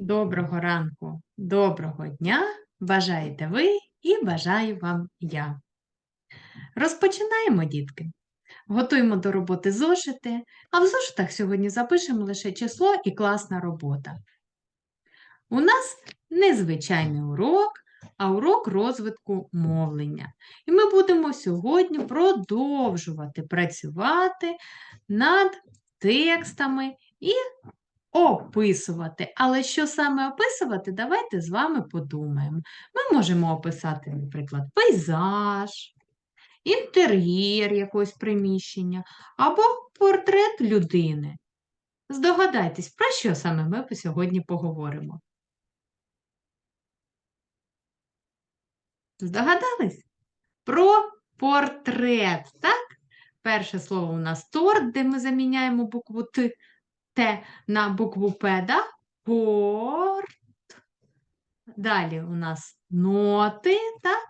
Доброго ранку, доброго дня бажаєте ви і бажаю вам я. Розпочинаємо, дітки. Готуємо до роботи зошити, а в зошитах сьогодні запишемо лише число і класна робота. У нас незвичайний урок, а урок розвитку мовлення. І ми будемо сьогодні продовжувати працювати над текстами і описувати. Але що саме описувати, давайте з вами подумаємо. Ми можемо описати, наприклад, пейзаж, інтер'єр якогось приміщення або портрет людини. Здогадайтесь, про що саме ми сьогодні поговоримо? Здогадались? Про портрет, так? Перше слово у нас торт, де ми заміняємо букву Т, Т на букву П, да? Порт. Далі у нас ноти, так?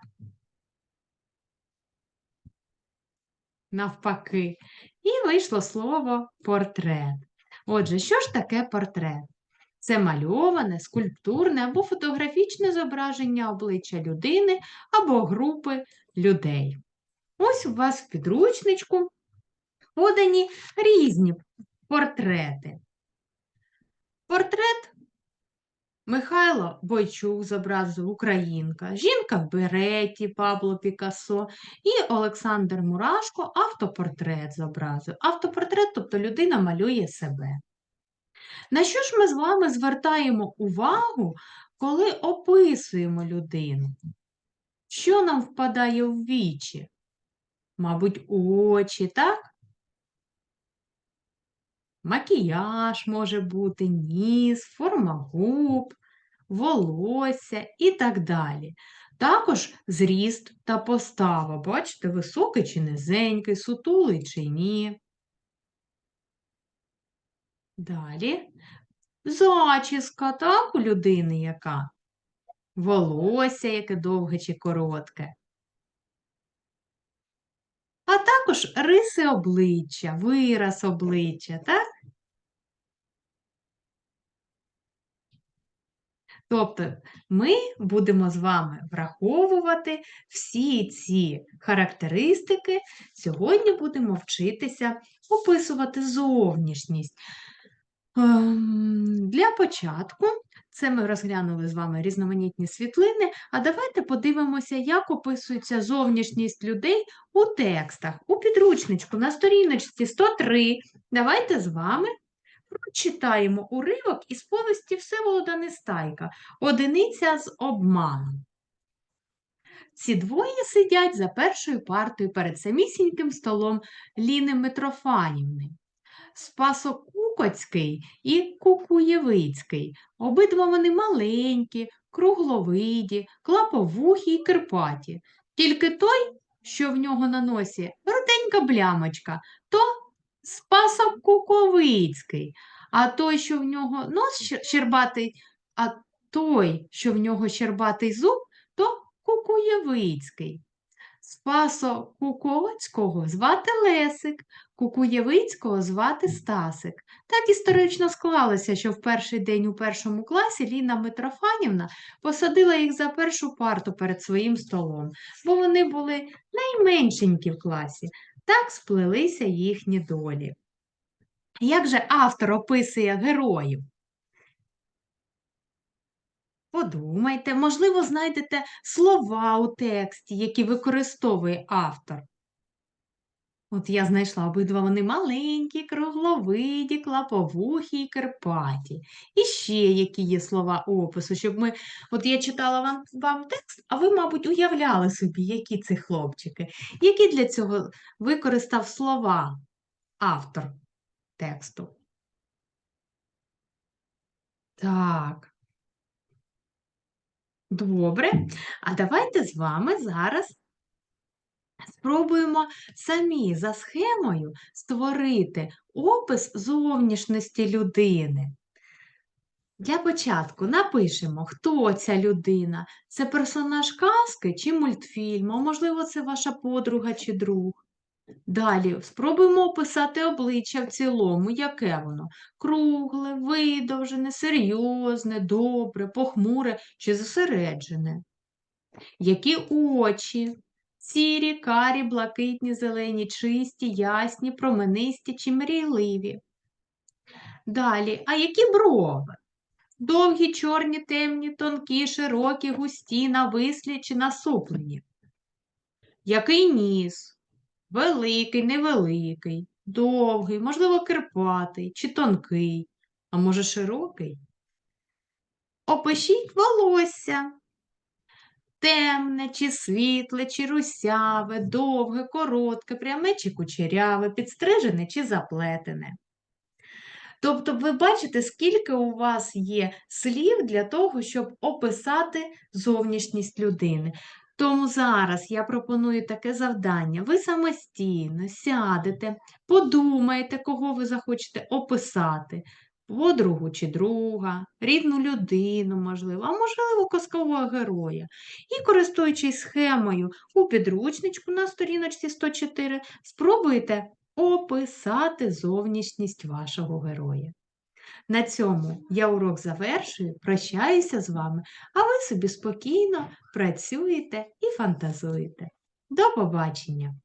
Навпаки. І вийшло слово портрет. Отже, що ж таке портрет? Це мальоване, скульптурне або фотографічне зображення обличчя людини або групи людей. Ось у вас в підручничку подані різні портрети. Портрет Михайло Бойчук зобразив Українка, жінка в береті Пабло Пікассо і Олександр Мурашко автопортрет зобразив. Автопортрет, тобто людина малює себе. На що ж ми з вами звертаємо увагу, коли описуємо людину? Що нам впадає в вічі? Мабуть, очі, так? Макіяж може бути, ніс, форма губ, волосся і так далі. Також зріст та постава. Бачите, високий чи низенький, сутулий чи ні. Далі зачіска, так, у людини яка? Волосся, яке довге чи коротке. А також риси обличчя, вираз обличчя, так? Тобто ми будемо з вами враховувати всі ці характеристики. Сьогодні будемо вчитися описувати зовнішність. Ем, Для початку це ми розглянули з вами різноманітні світлини, а давайте подивимося, як описується зовнішність людей у текстах. У підручничку на сторіночці 103. Давайте з вами прочитаємо уривок із повісті Всеволода Нестайка Одиниця з обманом. Ці двоє сидять за першою партою перед самісіньким столом Ліни Митрофанівни. Спасо Кукоцький і Кукуєвицький. Обидва вони маленькі, кругловиді, клаповухі й кирпаті. Тільки той, що в нього на носі руденька блямочка, то Спасо Куковицький, а той, що в нього нос щербатий, а той, що в нього щербатий зуб, то Кукуєвицький. Спасо Куковицького звати Лесик, Кукуєвицького звати Стасик. Так історично склалося, що в перший день у першому класі Ліна Митрофанівна посадила їх за першу парту перед своїм столом, бо вони були найменшенькі в класі. Так сплелися їхні долі. Як же автор описує героїв? Подумайте, можливо, знайдете слова у тексті, які використовує автор. От я знайшла обидва вони маленькі, кругловиді, клаповухі і кирпаті. І ще які є слова опису, щоб ми. От я читала вам вам текст, а ви, мабуть, уявляли собі, які це хлопчики, які для цього використав слова автор тексту. Так. Добре. А давайте з вами зараз спробуємо самі за схемою створити опис зовнішності людини. Для початку напишемо, хто ця людина. Це персонаж казки чи мультфільму, можливо, це ваша подруга чи друг. Далі спробуємо описати обличчя в цілому, яке воно кругле, видовжене, серйозне, добре, похмуре чи зосереджене. Які очі? Сірі, карі, блакитні, зелені, чисті, ясні, променисті чи мрійливі. Далі, а які брови? Довгі, чорні, темні, тонкі, широкі, густі, навислі чи насуплені. Який ніс? Великий, невеликий, довгий, можливо, кирпатий чи тонкий, а може широкий? Опишіть волосся. Темне, чи світле, чи русяве, довге, коротке, пряме чи кучеряве, підстрижене чи заплетене. Тобто ви бачите, скільки у вас є слів для того, щоб описати зовнішність людини. Тому зараз я пропоную таке завдання. Ви самостійно сядете, подумаєте, кого ви захочете описати. Подругу чи друга, рідну людину, можливо, а можливо, казкового героя. І користуючись схемою у підручничку на сторіночці 104, спробуйте описати зовнішність вашого героя. На цьому я урок завершую, прощаюся з вами, а ви собі спокійно працюєте і фантазуєте. До побачення!